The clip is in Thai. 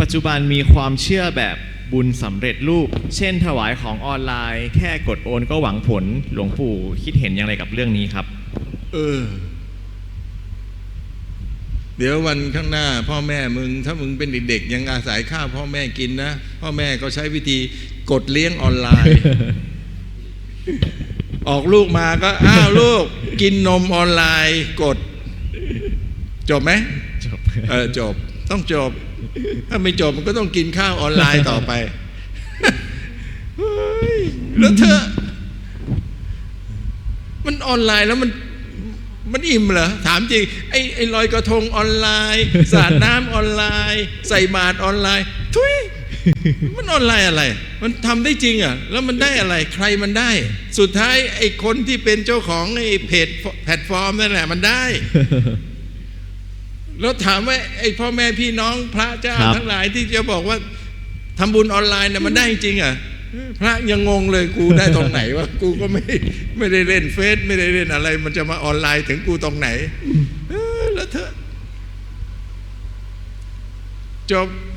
ปัจจุบันมีความเชื่อแบบบุญสำเร็จรูป เช่น ถวายของออนไลน์ แค่กดโอนก็หวังผลหลวงปู่คิดเห็นอย่างไรกับเรื่องนี้ครับ เออ เดี๋ยววันข้างหน้า พ่อแม่มึง ถ้ามึงเป็นเด็กๆยังอาศัยข้าวพ่อแม่กินนะ พ่อแม่ก็ใช้วิธีกดเลี้ยงออนไลน์ ออกลูกมาก็ อ้าวลูก กินนมออนไลน์ กด จบไหมจบเออจบ ต้องจบ ถ้าไม่จบมันก็ต้องกินข้าวออนไลน์ต่อไปแล้วเธอ มันออนไลน์แล้วมันมันอิ่มเหรอ ถามจริง ไอ้ไอ้ลอยกระทงออนไลน์ สาดน้ำออนไลน์ ใส่บาตรออนไลน์ ทุยมันออนไลน์อะไร มันทำได้จริงอะ แล้วมันได้อะไร ใครมันได้ สุดท้ายไอ้คนที่เป็นเจ้าของไอ้เพจแพลตฟอร์มนั่นแหละมันได้ แล้วถามว่าไอ้พ่อแม่พี่น้องพระเจ้าครับทั้งหลายที่จะบอกว่าทำบุญออนไลน์เนี่ยมันได้จริงเหรอะพระยังงงเลยกูได้ตรงไหนวะกูก็ไม่ไม่ได้เล่นเฟซไม่ได้เล่นอะไร มันจะมาออนไลน์ถึงกูตรงไหนเออแล้วเธอจบ